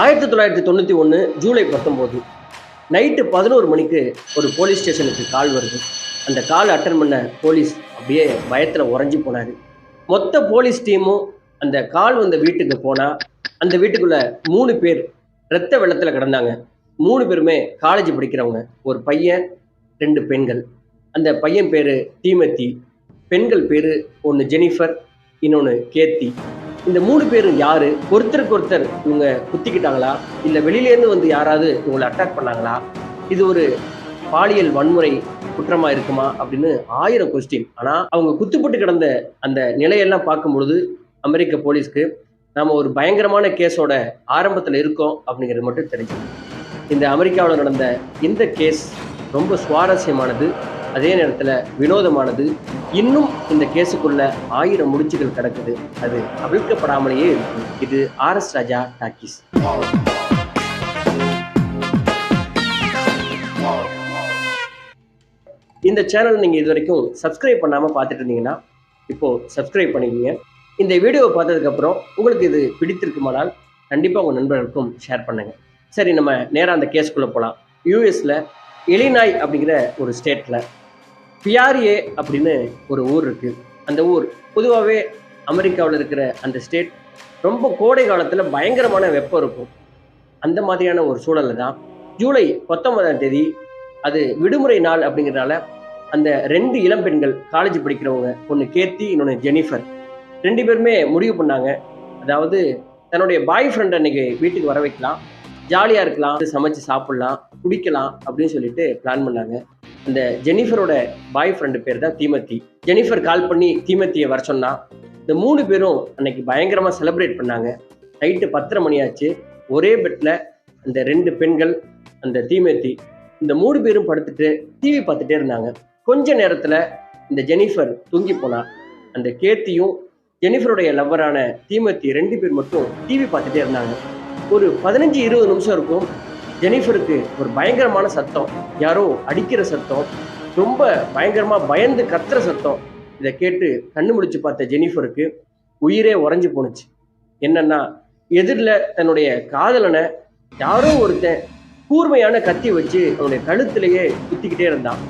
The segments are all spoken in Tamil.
ஆயிரத்தி தொள்ளாயிரத்தி தொண்ணூற்றி ஒன்று ஜூலை பத்தொம்போது நைட்டு பதினோரு மணிக்கு ஒரு போலீஸ் ஸ்டேஷனுக்கு கால் வருது. அந்த கால் அட்டன் பண்ண போலீஸ் அப்படியே பயத்தில் உறைஞ்சி போனார். மொத்த போலீஸ் டீமும் அந்த கால் வந்த வீட்டுக்கு போனால் அந்த வீட்டுக்குள்ளே மூணு பேர் ரத்த வெள்ளத்தில் கிடந்தாங்க. மூணு பேருமே காலேஜ் படிக்கிறவங்க. ஒரு பையன் ரெண்டு பெண்கள். அந்த பையன் பேர் தீமத்தி பெண்கள் பேர் ஒன்று ஜெனிஃபர் இன்னொன்று கேத்தி. இந்த மூணு பேரும் யாரு? ஒருத்தருக்கு ஒருத்தர் இவங்க குத்திக்கிட்டாங்களா? இல்லை வெளியிலேருந்து வந்து யாராவது இவங்களை அட்டாக் பண்ணாங்களா? இது ஒரு பாலியல் வன்முறை குற்றமா இருக்குமா? அப்படின்னு ஆயிரம் கொஸ்டின் ஆனா அவங்க குத்துப்பட்டு கிடந்த அந்த நிலையெல்லாம் பார்க்கும் பொழுது அமெரிக்க போலீஸ்க்கு நாம ஒரு பயங்கரமான கேஸோட ஆரம்பத்தில் இருக்கோம் அப்படிங்கிறது மட்டும் தெரிஞ்சது இந்த அமெரிக்காவில் நடந்த இந்த கேஸ் ரொம்ப சுவாரஸ்யமானது. அதே நேரத்தில் வினோதமானது இன்னும் இந்த கேஸுக்குள்ள ஆயிரம் முடிச்சுகள் கிடக்குது. அது அவிழ்க்கப்படாமலேயே இருக்கும். இது ஆர் எஸ் ராஜா டாக்கீஸ். இந்த சேனல் நீங்கள் இது வரைக்கும் சப்ஸ்கிரைப் பண்ணாமல் பார்த்துட்டு இருந்தீங்கன்னா இப்போது சப்ஸ்கிரைப் பண்ணிக்கோங்க. இந்த வீடியோவை பார்த்ததுக்கப்புறம் உங்களுக்கு இது பிடித்திருக்குமானால் கண்டிப்பாக உங்கள் நண்பர்களுக்கும் ஷேர் பண்ணுங்கள் சரி நம்ம நேராக அந்த கேஸ்க்குள்ளே போகலாம் யூஎஸில் எலினாய் அப்படிங்கிற ஒரு ஸ்டேட்டில் பியாரியே அப்படின்னு ஒரு ஊர் இருக்குது அந்த ஊர் பொதுவாகவே அமெரிக்காவில் இருக்கிற அந்த ஸ்டேட் ரொம்ப கோடை காலத்தில் பயங்கரமான வெப்பம் இருக்கும். அந்த மாதிரியான ஒரு சூழலில் தான் ஜூலை பத்தொன்பதாம் தேதி அது விடுமுறை நாள் அப்படிங்கிறனால அந்த ரெண்டு இளம்பெண்கள் காலேஜ் படிக்கிறவங்க ஒன்று கேத்தி இன்னொன்று ஜெனிஃபர். ரெண்டு பேருமே முடிவு பண்ணாங்க. அதாவது தன்னுடைய பாய் ஃப்ரெண்ட் அன்னைக்கு வீட்டுக்கு வர வைக்கலாம். ஜாலியாக இருக்கலாம். சமைச்சு சாப்பிட்லாம் குடிக்கலாம் அப்படின்னு சொல்லிட்டு பிளான் பண்ணாங்க. அந்த ஜெனிஃபரோட பாய் ஃப்ரெண்டு பேர் தான் தீமத்தி. ஜெனிஃபர் கால் பண்ணி தீமத்தியை வர சொன்னா இந்த மூணு பேரும் அன்னைக்கு பயங்கரமாக செலிப்ரேட் பண்ணாங்க. நைட்டு பத்தரை மணி ஆச்சு. ஒரே பெட்டில் அந்த ரெண்டு பெண்கள் அந்த தீமத்தி இந்த மூணு பேரும் படுத்துட்டு டிவி பார்த்துட்டே இருந்தாங்க. கொஞ்ச நேரத்தில் இந்த ஜெனிஃபர் தூங்கி போனா அந்த கேத்தியும் ஜெனிஃபருடைய லவ்வரான தீமத்தி ரெண்டு பேர் மட்டும் டிவி பார்த்துட்டே இருந்தாங்க. ஒரு பதினஞ்சு இருபது நிமிஷம் இருக்கும். ஜெனிஃபருக்கு ஒரு பயங்கரமான சத்தம். யாரோ அடிக்கிற சத்தம் ரொம்ப பயங்கரமாக பயந்து கத்துற சத்தம். இதை கேட்டு கண்ணு முடிச்சு பார்த்த ஜெனிஃபருக்கு உயிரே உறைஞ்சு போணுச்சு. என்னன்னா எதிரில் தன்னுடைய காதலனை யாரோ ஒருத்தன் கூர்மையான கத்தி வச்சு அவனுடைய கழுத்திலேயே குத்திக்கிட்டே இருந்தான்.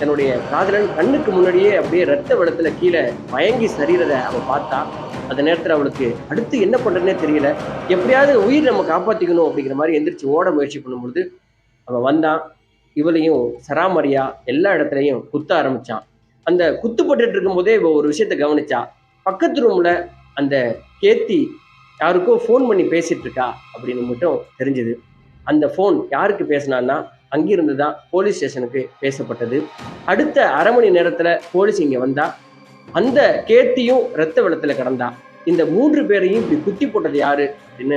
தன்னுடைய காதலன் கண்ணுக்கு முன்னாடியே அப்படியே ரத்த வெள்ளத்தில் கீழே மயங்கி சரிகிறத அவன் பார்த்தா அந்த நேரத்தில் அவளுக்கு அடுத்து என்ன பண்ணுறதுனே தெரியல. எப்படியாவது உயிர் நம்ம காப்பாற்றிக்கணும் அப்படிங்கிற மாதிரி எந்திரிச்சு ஓட முயற்சி பண்ணும்பொழுது அவன் வந்தான். இவளையும் சராமரியா எல்லா இடத்துலையும் குத்த ஆரம்பித்தான் அந்த குத்துப்பட்டுட்டு இருக்கும்போதே இவள் ஒரு விஷயத்த கவனிச்சா பக்கத்து ரூமில் அந்த கேத்தி யாருக்கோ ஃபோன் பண்ணி பேசிகிட்டு இருக்கா அப்படின்னு மட்டும் தெரிஞ்சுது. அந்த ஃபோன் யாருக்கு பேசினான்னா அங்கிருந்து தான் போலீஸ் ஸ்டேஷனுக்கு பேசப்பட்டது. அடுத்த அரை மணி நேரத்தில் போலீஸ் இங்கே வந்தால் அந்த கேத்தியும் ரத்த வெள்ளத்துல கிடந்தா. இந்த மூன்று பேரையும் இப்படி குத்தி போட்டது யாரு? அப்படின்னு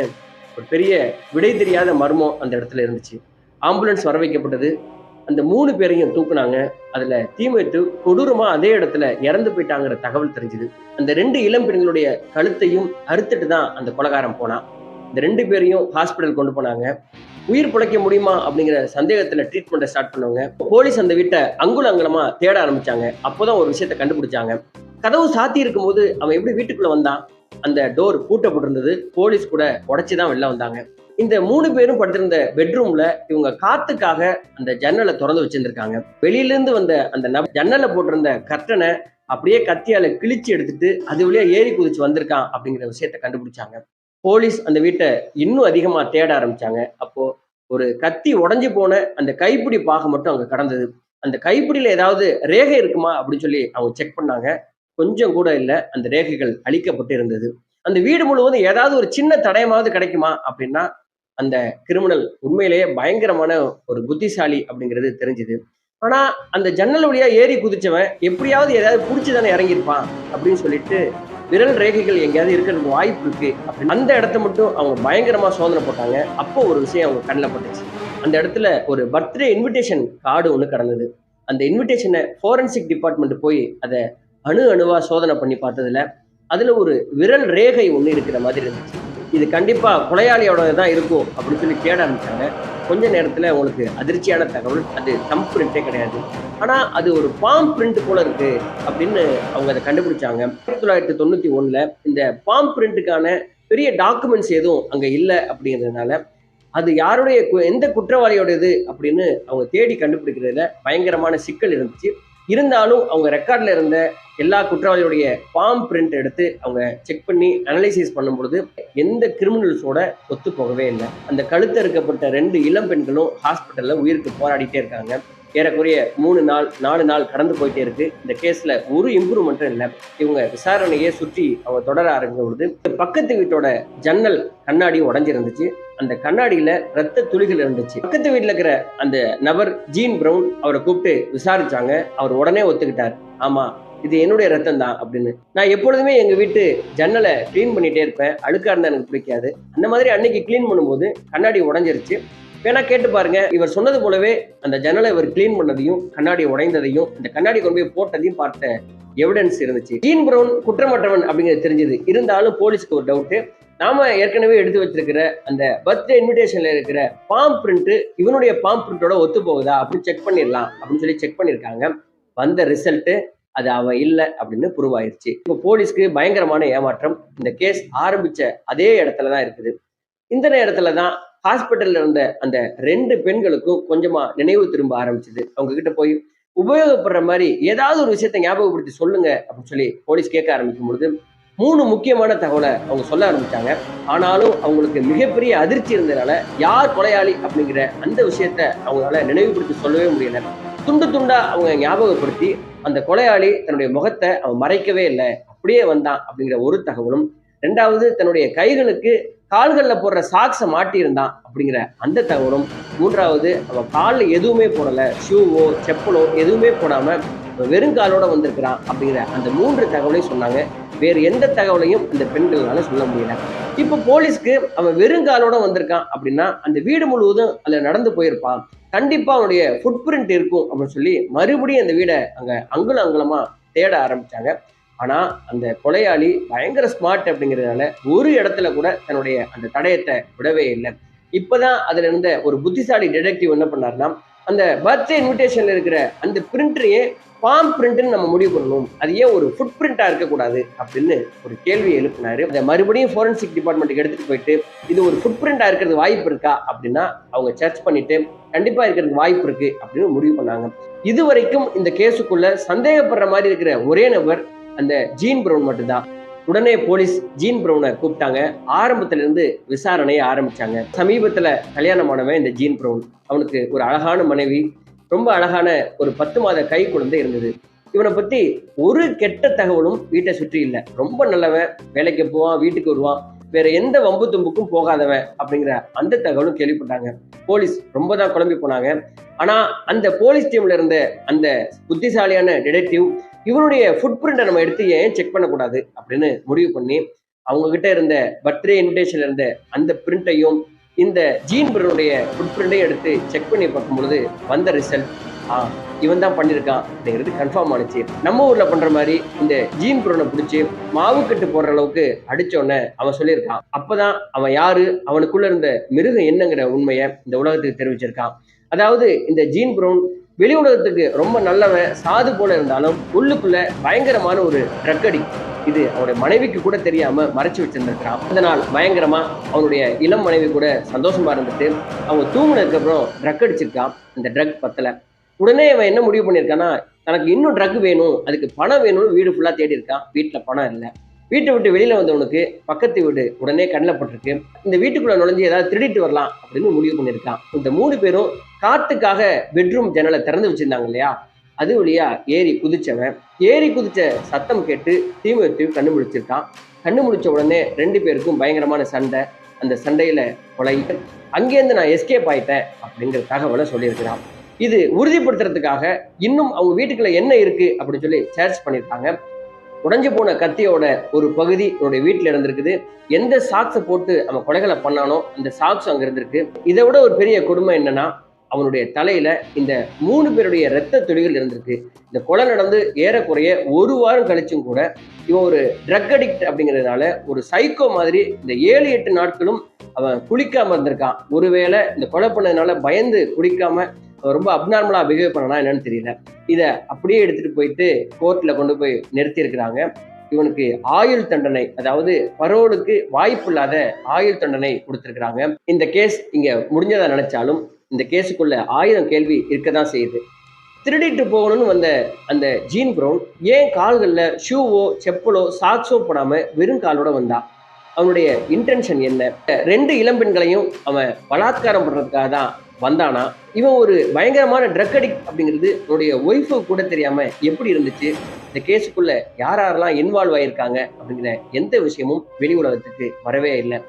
ஒரு பெரிய விடை தெரியாத மர்மம் அந்த இடத்துல இருந்துச்சு. ஆம்புலன்ஸ் வர வைக்கப்பட்டது. அந்த மூணு பேரையும் தூக்குனாங்க. அதுல தீமைத்து கொடூரமா அதே இடத்துல இறந்து போயிட்டாங்கிற தகவல் தெரிஞ்சுது. அந்த ரெண்டு இளம் பெண்களுடைய கழுத்தையும் அறுத்துட்டு தான் அந்த கொலகாரம் போனான் இந்த ரெண்டு பேரையும் ஹாஸ்பிட்டல் கொண்டு போனாங்க. உயிர் பிழைக்க முடியுமா அப்படிங்கிற சந்தேகத்துல ட்ரீட்மெண்ட்டை ஸ்டார்ட் பண்ணுவாங்க. போலீஸ் அந்த வீட்டை அங்குல அங்குலமாக தேட ஆரம்பிச்சாங்க. அப்போதான் ஒரு விஷயத்த கண்டுபிடிச்சாங்க. கதவு சாத்தி இருக்கும்போது அவன் எப்படி வீட்டுக்குள்ள வந்தான் அந்த டோர் பூட்டப்பட்டிருந்தது போலீஸ் கூட உடச்சி தான் வெளில வந்தாங்க. இந்த மூணு பேரும் படுத்திருந்த பெட்ரூம்ல இவங்க காத்துக்காக அந்த ஜன்னலை திறந்து வச்சிருந்திருக்காங்க. வெளியிலேருந்து வந்த அந்த நப ஜன்னலை போட்டிருந்த கர்டனை அப்படியே கத்தியால கிழிச்சு எடுத்துட்டு அது வழியா ஏறி குதிச்சு வந்திருக்கான் அப்படிங்கிற விஷயத்த கண்டுபிடிச்சாங்க. போலீஸ் அந்த வீட்டை இன்னும் அதிகமாக தேட ஆரம்பிச்சாங்க. அப்போ ஒரு கத்தி உடஞ்சி போன அந்த கைப்பிடி பாக மட்டும் அங்கே கடந்தது. அந்த கைப்பிடியில் ஏதாவது ரேகை இருக்குமா அப்படின்னு சொல்லி அவங்க செக் பண்ணாங்க. கொஞ்சம் கூட இல்லை அந்த ரேகைகள் அழிக்கப்பட்டு இருந்தது. அந்த வீடு முழுவதும் ஏதாவது ஒரு சின்ன தடயமாவது கிடைக்குமா அப்படின்னா அந்த கிரிமினல் உண்மையிலேயே பயங்கரமான ஒரு புத்திசாலி அப்படிங்கிறது தெரிஞ்சுது. ஆனால் அந்த ஜன்னல் வழியாக ஏறி குதிச்சவன் எப்படியாவது ஏதாவது பிடிச்சி தானே இறங்கியிருப்பான் அப்படின்னு சொல்லிட்டு விரல் ரேகைகள் எங்கேயாவது இருக்கிறதுக்கு வாய்ப்பு இருக்கு அப்படின்னு. அந்த இடத்த மட்டும் அவங்க பயங்கரமா சோதனை போட்டாங்க. அப்போ ஒரு விஷயம் அவங்க கண்ணில் பட்டுச்சு. அந்த இடத்துல ஒரு பர்த்டே இன்விடேஷன் கார்டு ஒன்று கடந்தது. அந்த இன்விடேஷனை ஃபோரன்சிக் டிபார்ட்மெண்ட் போய் அதை அணு அணுவா சோதனை பண்ணி பார்த்ததுல அதுல ஒரு விரல் ரேகை ஒன்று இருக்கிற மாதிரி இருந்துச்சு. இது கண்டிப்பா கொலையாளியோட தான் இருக்கும் அப்படின்னு சொல்லி தேட ஆரம்பிச்சாங்க. கொஞ்ச நேரத்தில் உங்களுக்கு அதிர்ச்சியான தகவல் அது தம் பிரிண்டே கிடையாது. ஆனால் அது ஒரு பாம் பிரிண்ட் போல இருக்கு அப்படின்னு அவங்க அதை கண்டுபிடிச்சாங்க. ஆயிரத்தி தொள்ளாயிரத்தி தொண்ணூற்றி ஒன்றில் இந்த பாம் பிரிண்ட்டுக்கான பெரிய டாக்குமெண்ட்ஸ் எதுவும் அங்கே இல்லை அப்படிங்கிறதுனால அது யாருடைய கு- எந்த குற்றவாளியோடது அப்படின்னு அவங்க தேடி கண்டுபிடிக்கிறதுல பயங்கரமான சிக்கல் இருந்துச்சு. இருந்தாலும் அவங்க ரெக்கார்டில் இருந்த எல்லா குற்றவாளியுடைய பாம் பிரிண்ட் எடுத்து அவங்க செக் பண்ணி அனலைசிஸ் பண்ணும் பொழுது எந்த கிரிமினல்ஸோட ஒத்து போகவே இல்லை. அந்த கழுத்து இருக்கப்பட்ட ரெண்டு இளம் பெண்களும் ஹாஸ்பிட்டலில் உயிருக்கு போராடிட்டே இருக்காங்க. ஏறக்குறைய மூணு நாள் நாலு நாள் கடந்து போயிட்டே இருக்கு. இந்த கேஸ்ல ஒரு இம்ப்ரூவ்மெண்ட்டும் இல்லை. இவங்க விசாரணையை சுற்றி அவங்க தொடர ஆரம்பிக்கும் பொழுது பக்கத்து வீட்டோட ஜன்னல் கண்ணாடி உடஞ்சிருந்துச்சு. அந்த கண்ணாடியில ரத்த துளிகள் இருந்துச்சு. பக்கத்து வீட்டுல இருக்கிற அந்த நபர் ஜீன் பிரவுன் அவரை கூப்பிட்டு விசாரிச்சாங்க. அவர் உடனே ஒத்துக்கிட்டார். ஆமா இது என்னுடைய ரத்தம் தான் அப்படின்னு. நான் எப்பொழுதுமே எங்க வீட்டு ஜன்னலை க்ளீன் பண்ணிட்டே இருப்பேன். அழுக்கா இருந்தா எனக்கு பிடிக்காது. அந்த மாதிரி அன்னைக்கு கிளீன் பண்ணும்போது கண்ணாடி உடஞ்சிருச்சு. வேணா கேட்டு பாருங்க. இவர் சொன்னது போலவே அந்த ஜன்னலை இவர் க்ளீன் பண்ணதையும் கண்ணாடி உடைந்ததையும் இந்த கண்ணாடி கொண்டு போய் போட்டதையும் பார்த்த எவிடன்ஸ் இருந்துச்சு. ஜீன் பிரவுன் குற்றமற்றவன் அப்படிங்கிறது தெரிஞ்சது. இருந்தாலும் போலீஸ்க்கு ஒரு டவுட்டு நாம ஏற்கனவே எடுத்து வச்சிருக்கிற அந்த பர்த்டே இன்விடேஷன்ல இருக்கிற பாம் பிரிண்ட் இவனுடைய பாம் பிரிண்டோட ஒத்து போகுதா? அப்படின்னு செக் பண்ணிடலாம். அப்படின்னு சொல்லி செக் பண்ணிருக்காங்க வந்த ரிசல்ட்டு அது அவன் இல்லை அப்படின்னு ப்ரூவ் ஆயிடுச்சு இப்போ போலீஸ்க்கு பயங்கரமான ஏமாற்றம். இந்த கேஸ் ஆரம்பிச்ச அதே இடத்துல தான் இருக்குது. இந்த நேரத்துல தான் ஹாஸ்பிட்டல்ல இருந்த அந்த ரெண்டு பெண்களுக்கும் கொஞ்சமா நினைவு திரும்ப ஆரம்பிச்சது. அவங்க கிட்ட போய் உபயோகப்படுற மாதிரி ஏதாவது ஒரு விஷயத்தை ஞாபகப்படுத்தி சொல்லுங்க அப்படின்னு சொல்லி போலீஸ் கேட்க ஆரம்பிக்கும் பொழுது மூணு முக்கியமான தகவலை அவங்க சொல்ல ஆரம்பிச்சாங்க. ஆனாலும் அவங்களுக்கு மிகப்பெரிய அதிர்ச்சி இருந்ததுனால யார் கொலையாளி? அப்படிங்கிற அந்த விஷயத்த அவங்களால நினைவுபடுத்தி சொல்லவே முடியல. துண்டு துண்டா அவங்க ஞாபகப்படுத்தி அந்த கொலையாளி தன்னுடைய முகத்தை அவன் மறைக்கவே இல்லை. அப்படியே வந்தான் அப்படிங்கிற ஒரு தகவலும் ரெண்டாவது தன்னுடைய கைகளுக்கு கால்களில் போடுற சாக்ஸை மாட்டியிருந்தான் அப்படிங்கிற அந்த தகவலும். மூன்றாவது அவன் காலில் எதுவுமே போடலை. ஷூவோ செப்பலோ எதுவுமே போடாமல் அவன் வெறும் காலோட வந்திருக்கிறான் அப்படிங்கிற அந்த மூன்று தகவலையும் சொன்னாங்க. வேறு எந்த தகவலையும் அந்த பெண்களால் சொல்ல முடியல. இப்போ போலீஸ்க்கு அவன் வெறுங்காலோட வந்திருக்கான் அப்படின்னா அந்த வீடு முழுவதும் அதில் நடந்து போயிருப்பான். கண்டிப்பாக அவனுடைய ஃபுட் பிரிண்ட் இருக்கும் அப்படின்னு சொல்லி மறுபடியும் அந்த வீடை அங்கே அங்குலம் அங்குலமாக தேட ஆரம்பிச்சாங்க. ஆனால் அந்த கொலையாளி பயங்கர ஸ்மார்ட் அப்படிங்கிறதுனால ஒரு இடத்துல கூட தன்னுடைய அந்த தடயத்தை விடவே இல்லை. இப்போதான் அதில் இருந்த ஒரு புத்திசாலி டிடெக்டிவ் என்ன பண்ணாருன்னா அந்த பர்த்டே இன்விடேஷன்ல இருக்கிற அந்த பிரிண்டரையே பாம் பிரிண்ட்னு நம்ம முடிவு பண்ணணும். அது ஏன் ஒரு ஃபுட் பிரிண்டா இருக்கக்கூடாது அப்படின்னு ஒரு கேள்வியை எழுப்பினாரு. அதை மறுபடியும் ஃபோரன்சிக் டிபார்ட்மெண்ட்டுக்கு எடுத்துட்டு போயிட்டு இது ஒரு ஃபுட் பிரிண்டா இருக்கிறது வாய்ப்பு இருக்கா அப்படின்னா அவங்க சர்ச் பண்ணிட்டு கண்டிப்பா இருக்கிறதுக்கு வாய்ப்பு இருக்கு அப்படின்னு முடிவு பண்ணாங்க. இது வரைக்கும் இந்த கேஸுக்குள்ள சந்தேகப்படுற மாதிரி இருக்கிற ஒரே நபர் அந்த ஜீன் ப்ரௌன் மட்டும்தான். உடனே போலீஸ் ஜீன் ப்ரௌனை கூப்பிட்டாங்க. ஆரம்பத்துல இருந்து விசாரணையை ஆரம்பிச்சாங்க. சமீபத்துல கல்யாணமானவன் இந்த ஜீன் ப்ரௌன். அவனுக்கு ஒரு அழகான மனைவி ரொம்ப அழகான ஒரு பத்து மாத கை குழந்தை இருந்தது. இவனை பத்தி ஒரு கெட்ட தகவலும் வீட்டை சுற்றி இல்லை. ரொம்ப நல்லவன் வேலைக்கு போவான் வீட்டுக்கு வருவான். வேற எந்த வம்பு தும்புக்கும் போகாதவன் அப்படிங்கிற அந்த தகவலும் கேள்விப்பட்டாங்க. போலீஸ் ரொம்ப தான் குழம்பி போனாங்க. ஆனா அந்த போலீஸ் டீம்ல இருந்த அந்த புத்திசாலியான டிடெக்டிவ் இவனுடைய ஃபுட் பிரிண்டை நம்ம எடுத்து ஏன் செக் பண்ணக்கூடாது அப்படின்னு முடிவு பண்ணி அவங்க கிட்ட இருந்த பர்த்டே இன்விடேஷன்ல இருந்த அந்த பிரிண்ட்டையும் இந்த ஜீன் பிரனுடைய ஃபுட் பிரிண்டையும் எடுத்து செக் பண்ணி பார்க்கும்பொழுது வந்த ரிசல்ட் ஆ இவன் தான் பண்ணியிருக்கான் அப்படிங்கிறது கன்ஃபார்ம் ஆனிச்சு. நம்ம ஊர்ல பண்ற மாதிரி இந்த ஜீன் புரோனை பிடிச்சி மாவு கட்டு போடுற அளவுக்கு அடிச்ச உடனே அவன் சொல்லியிருக்கான். அப்பதான் அவன் யாரு அவனுக்குள்ள இருந்த மிருகம் என்னங்கிற உண்மையை இந்த உலகத்துக்கு தெரிவிச்சிருக்கான். அதாவது இந்த ஜீன் புரோன் வெளி உலகத்துக்கு ரொம்ப நல்லவன் சாது போல இருந்தாலும் உள்ளுக்குள்ள பயங்கரமான ஒரு ட்ரக் அடி இது அவருடைய மனைவிக்கு கூட தெரியாம மறைச்சு வச்சிருந்திருக்கிறான். அதனால் பயங்கரமா அவனுடைய இளம் மனைவி கூட சந்தோஷமா இருந்துட்டு அவங்க தூங்கினதுக்கு அப்புறம் ட்ரக் அடிச்சிருக்கான். இந்த ட்ரக் பத்தல. உடனே அவன் என்ன முடிவு பண்ணியிருக்கான்னா தனக்கு இன்னும் ட்ரக் வேணும் அதுக்கு பணம் வேணும்னு வீடு ஃபுல்லா தேடி இருக்கான் வீட்டுல பணம் இல்லை. வீட்டை விட்டு வெளியில் வந்தவனுக்கு பக்கத்து வீடு உடனே கண்ணில் பட்டிருக்கு. இந்த வீட்டுக்குள்ளே நுழைஞ்சு ஏதாவது திருடிட்டு வரலாம் அப்படின்னு முடிவு பண்ணியிருக்கான். இந்த மூணு பேரும் காத்துக்காக பெட்ரூம் ஜன்னலை திறந்து வச்சிருந்தாங்க இல்லையா? அது வழியா ஏறி குதிச்சவன். ஏறி குதிச்ச சத்தம் கேட்டு தீமை கண்ணு முடிச்சிருக்கான் கண்ணு முடித்த உடனே ரெண்டு பேருக்கும் பயங்கரமான சண்டை. அந்த சண்டையில் கொலை. அங்கேருந்து நான் எஸ்கேப் ஆயிட்டேன் அப்படிங்கிற தகவலை சொல்லியிருக்கிறான். இது உறுதிப்படுத்துறதுக்காக இன்னும் அவங்க வீட்டுக்குள்ள என்ன இருக்கு அப்படின்னு சொல்லி சர்ச் பண்ணியிருக்காங்க. உடஞ்சு போன கத்தியோட ஒரு பகுதி என்னுடைய வீட்டில் இருந்திருக்குது. எந்த சாக்ஸை போட்டு அவன் கொலைகளை பண்ணானோ அந்த சாக்ஸ் அங்கே இருந்திருக்கு. இதை விட ஒரு பெரிய கொடுமை என்னன்னா அவனுடைய தலையில இந்த மூணு பேருடைய இரத்த துளிகள் இருந்திருக்கு. இந்த கொலை நடந்து ஏறக்குறைய ஒரு வாரம் கழிச்சும் கூட இவன் ஒரு ட்ரக் அடிக்ட் அப்படிங்கிறதுனால ஒரு சைக்கோ மாதிரி இந்த ஏழு எட்டு நாட்களும் அவன் குளிக்காம இருந்திருக்கான். ஒருவேளை இந்த கொலை பண்ணதுனால பயந்து குளிக்காம ரொம்ப அப்நார்மலாக பிஹேவ் பண்ணனா என்னன்னு தெரியல. இதை அப்படியே எடுத்துகிட்டு போயிட்டு கோர்ட்டில் கொண்டு போய் நிறுத்தியிருக்கிறாங்க இவனுக்கு ஆயுள் தண்டனை அதாவது பரோலுக்கு வாய்ப்பில்லாத ஆயுள் தண்டனை கொடுத்துருக்குறாங்க. இந்த கேஸ் இங்கே முடிஞ்சதாக நினைச்சாலும் இந்த கேஸுக்குள்ள ஆயிரம் கேள்வி இருக்க தான் செய்யுது. திருடிட்டு போகணும்னு வந்த அந்த ஜீன் ப்ரௌன் ஏன் கால்களில் ஷூவோ செப்பலோ சாக்ஸோ போடாமல் வெறும் காலோட வந்தா? அவனுடைய இன்டென்ஷன் என்ன? ரெண்டு இளம்பெண்களையும் அவன் பலாத்காரம் பண்ணுறதுக்காக தான் வந்தானா இவன் ஒரு பயங்கரமான ட்ரக் அடிக்ட் அப்படிங்கிறது உன்னுடைய ஒய்ஃபு கூட தெரியாம எப்படி இருந்துச்சு? இந்த கேஸுக்குள்ள யார் யாரெல்லாம் இன்வால்வ் ஆயிருக்காங்க அப்படிங்கிற எந்த விஷயமும் வெளி உலகத்துக்கு வரவே இல்லை.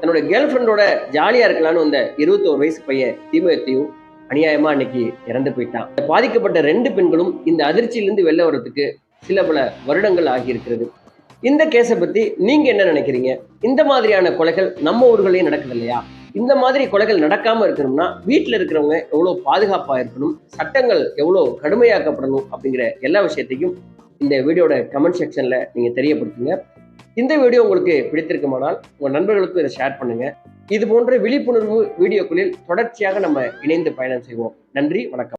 தன்னோட கேர்ள் ஃப்ரெண்டோட ஜாலியா இருக்கலாம்னு வந்த இருபத்தோரு வயசு பையன் தீபத்தையும் அநியாயமா அன்னைக்கு இறந்து போயிட்டான். பாதிக்கப்பட்ட ரெண்டு பெண்களும் இந்த அதிர்ச்சியிலிருந்து வெளில வர்றதுக்கு சில பல வருடங்கள் ஆகியிருக்கிறது. இந்த கேஸை பத்தி நீங்க என்ன நினைக்கிறீங்க? இந்த மாதிரியான கொலைகள் நம்ம ஊர்களையும் நடக்குது இல்லையா? இந்த மாதிரி கொலைகள் நடக்காம இருக்கணும்னா வீட்டில் இருக்கிறவங்க எவ்வளோ பாதுகாப்பா இருக்கணும் சட்டங்கள் எவ்வளோ கடுமையாக்கப்படணும் அப்படிங்கிற எல்லா விஷயத்தையும் இந்த வீடியோட கமெண்ட் செக்ஷன்ல நீங்க தெரியப்படுத்துங்க. இந்த வீடியோ உங்களுக்கு பிடித்திருக்குமானால் உங்க நண்பர்களுக்கும் இதை ஷேர் பண்ணுங்க. இது போன்ற விழிப்புணர்வு வீடியோக்களில் தொடர்ச்சியாக நம்ம இணைந்து பயணம் செய்வோம். நன்றி வணக்கம்.